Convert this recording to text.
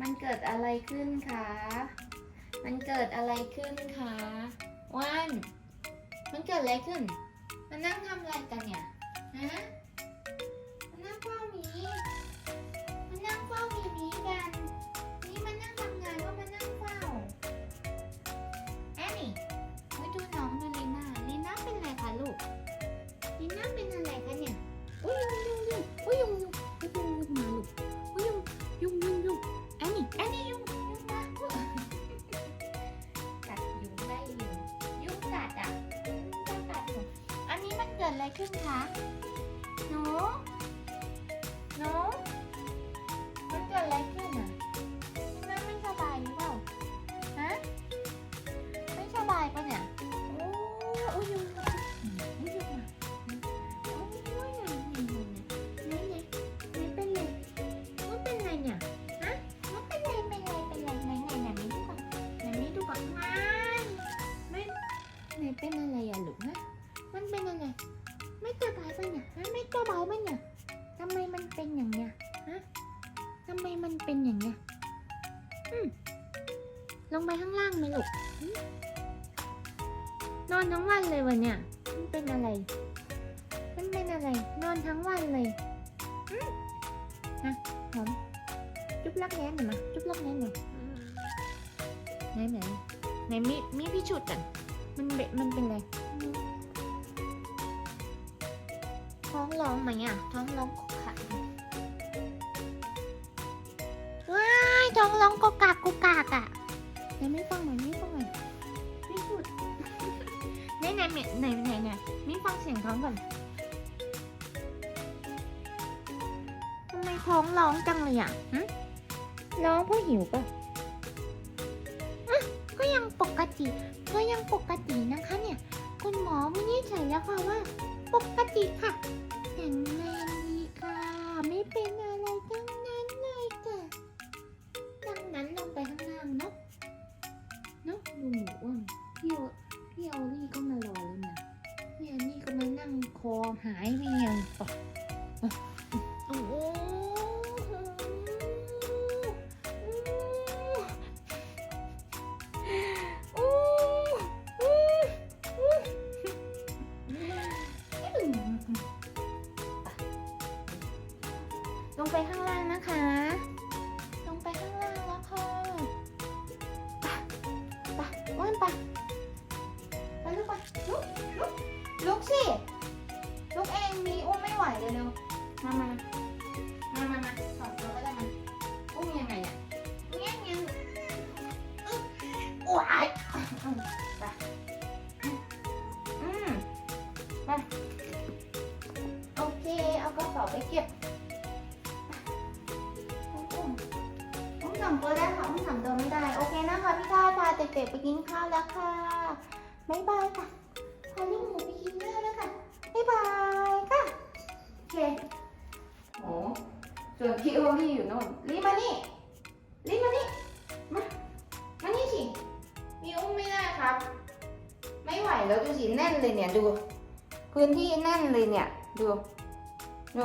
มันเกิดอะไรขึ้นคะ มันเกิดอะไรขึ้นคะว่านมันเกิดอะไรขึ้น มันนั่งทำอะไรกันเนี่ย ฮะ มันนั่งเฝ้าหมี มันนั่งเฝ้าหมีหมีกัน นี่มันนั่งทำงานว่ามันนั่งเฝ้าแอนนี่มาดูน้องดูลีน่าลีน่าเป็นอะไรคะลูกลีน่าเป็น ขึ้นคะหนูหนูมันเกิดอะไรขึ้นอะลีน่ไม่สบายหรือเปล่าฮะไม่สบายปะเนี่ยโอ้อุ้ยยุงอุ้ยยุงมาโอ้ยไหนไหนไหนไหนไหนไหนไหนเป็นไรมันเป็นไรเนี่ยฮะมันเป็นไรเป็นไรเป็นไรไหนไหนไหนไม่ดูก่อนไหนไม่ดูก่อยไม่เป็นอะไรอะลูกนะมันเป็นอะไร ไม่สบายปะเนี่ยฮะไม่สบายปะเนี่ยทำไมมันเป็นอย่างเนี้ยฮะทำไมมันเป็นอย่างเนี้ยอืมลงไปข้างล่างไหมลูกนอนทั้งวันเลยวันเนี่ยมันเป็นอะไร มันเป็นอะไร นอนทั้งวันเลยหอมจุ๊บลักแร้หน่อยมาจุ๊บลักแร้หน่อยไหนไหนไหนมีมีพี่ชุดกันมันเบมันเป็นไร ท้องร้องไหมอะ ท้องร้องกกขักว้ายท้องร้องกกากกกากอะไหนไม่ฟังหน่อยไม่ฟังหน่อยพี่ชุดไหนไหนไหนไหนไหนไหนมีฟังเสียงท้องก่อนทำไมท้องร้องจังเลยอะหึร้องเพราะหิวปะอะก็ยังปกติก็ยังปกตินะคะเนี่ย คุณหมอวินิจฉัยแล้วค่ะว่า ปกติค่ะ หายไปยังปะโอ้โหโอ้โอ้โอ้ลงไปข้างล่างนะคะ ลงไปข้างล่างแล้วค่ะไปไปอ้วนไปไปลุกไปลุกลุกลุกสิ มีอุ้มไม่ไหวเร็วๆมามามามามาสองตัวก็ได้มาอุ้มยังไงอะเงี้ยเงี้ยอึ๊บโอ้ยอืมไปอืมไปโอเค เอากระเป๋าไปเก็บอุ้มอุ้มอุ้มสองตัวได้ค่ะอุ้มสามตัวไม่ได้ โอเคนะคะพี่ท่าพาเด็กๆไปกินข้าวแล้วค่ะ บ๊ายบายค่ะพาลูกหมูไปกินข้าวแล้วค่ะ บ๊ายบายค่ะโอ เคโอ้ส่วนพี่โอลี่อยู่โน่นรีบมานี่รีบมานี่ มา มานี่สิ มีอุ้มไม่ได้ครับ ไม่ไหวแล้วดูสิแน่นเลยเนี่ยดู พื้นที่แน่นเลยเนี่ย ดู ดู